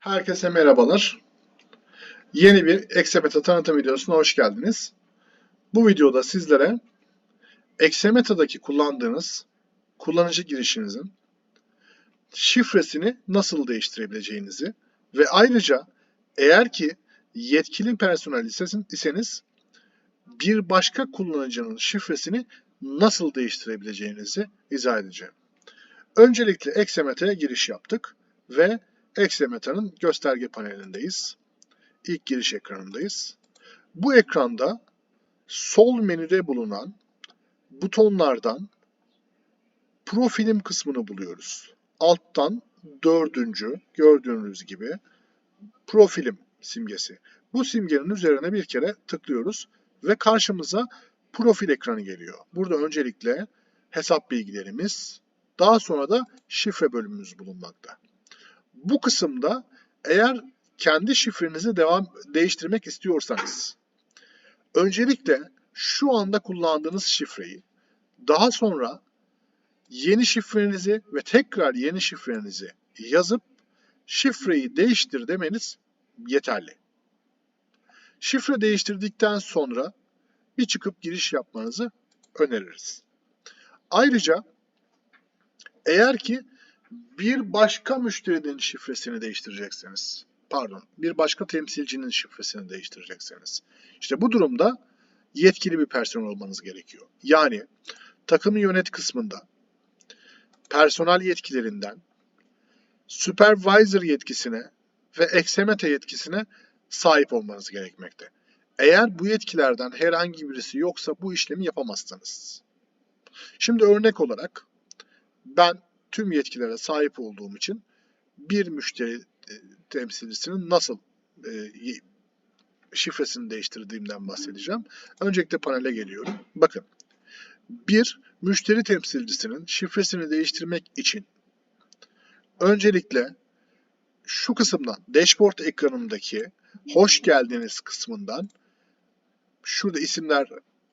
Herkese merhabalar. Yeni bir Exameta tanıtım videosuna hoş geldiniz. Bu videoda sizlere Exameta'daki kullandığınız kullanıcı girişinizin şifresini nasıl değiştirebileceğinizi ve ayrıca eğer ki yetkili personel iseniz bir başka kullanıcının şifresini nasıl değiştirebileceğinizi izah edeceğim. Öncelikle Exameta'ya giriş yaptık ve Exameta'nın gösterge panelindeyiz. İlk giriş ekranındayız. Bu ekranda sol menüde bulunan butonlardan profilim kısmını buluyoruz. Alttan dördüncü gördüğünüz gibi profilim simgesi. Bu simgenin üzerine bir kere tıklıyoruz ve karşımıza profil ekranı geliyor. Burada öncelikle hesap bilgilerimiz, daha sonra da şifre bölümümüz bulunmakta. Bu kısımda eğer kendi şifrenizi devam değiştirmek istiyorsanız öncelikle şu anda kullandığınız şifreyi daha sonra yeni şifrenizi ve tekrar yeni şifrenizi yazıp şifreyi değiştir demeniz yeterli. Şifre değiştirdikten sonra bir çıkıp giriş yapmanızı öneririz. Ayrıca eğer ki bir başka müşterinin şifresini değiştirecekseniz, pardon, bir başka temsilcinin şifresini değiştirecekseniz, işte bu durumda yetkili bir personel olmanız gerekiyor. Yani takımı yönet kısmında personel yetkilerinden supervisor yetkisine ve eksemete yetkisine sahip olmanız gerekmekte. Eğer bu yetkilerden herhangi birisi yoksa bu işlemi yapamazsınız. Şimdi örnek olarak ben tüm yetkilere sahip olduğum için bir müşteri e, temsilcisinin nasıl e, şifresini değiştirdiğimden bahsedeceğim. Öncelikle panele geliyorum. Bakın. Bir müşteri temsilcisinin şifresini değiştirmek için öncelikle şu kısımdan dashboard ekranındaki hoş geldiniz kısmından şurada isimler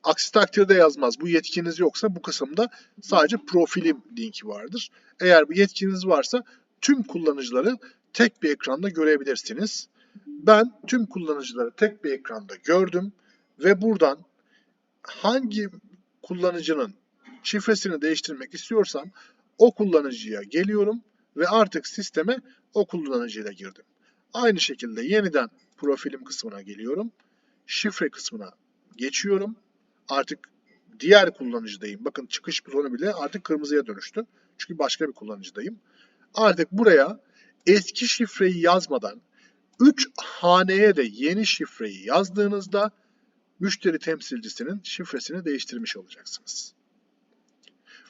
aksi takdirde yazmaz. Bu yetkiniz yoksa bu kısımda sadece profilim linki vardır. Eğer bu yetkiniz varsa tüm kullanıcıları tek bir ekranda görebilirsiniz. Ben tüm kullanıcıları tek bir ekranda gördüm ve buradan hangi kullanıcının şifresini değiştirmek istiyorsam o kullanıcıya geliyorum ve artık sisteme o kullanıcıyla girdim. Aynı şekilde yeniden profilim kısmına geliyorum. Şifre kısmına geçiyorum. Artık diğer kullanıcıdayım. Bakın çıkış butonu bile artık kırmızıya dönüştü. Çünkü başka bir kullanıcıdayım. Artık buraya eski şifreyi yazmadan 3 haneye de yeni şifreyi yazdığınızda müşteri temsilcisinin şifresini değiştirmiş olacaksınız.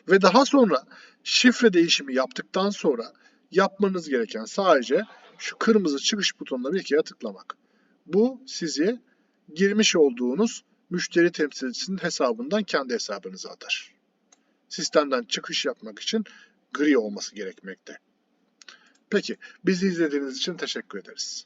Ve daha sonra şifre değişimi yaptıktan sonra yapmanız gereken sadece şu kırmızı çıkış butonuna bir kere tıklamak. Bu sizi girmiş olduğunuz müşteri temsilcisinin hesabından kendi hesabınıza atar. Sistemden çıkış yapmak için gri olması gerekmekte. Peki, bizi izlediğiniz için teşekkür ederiz.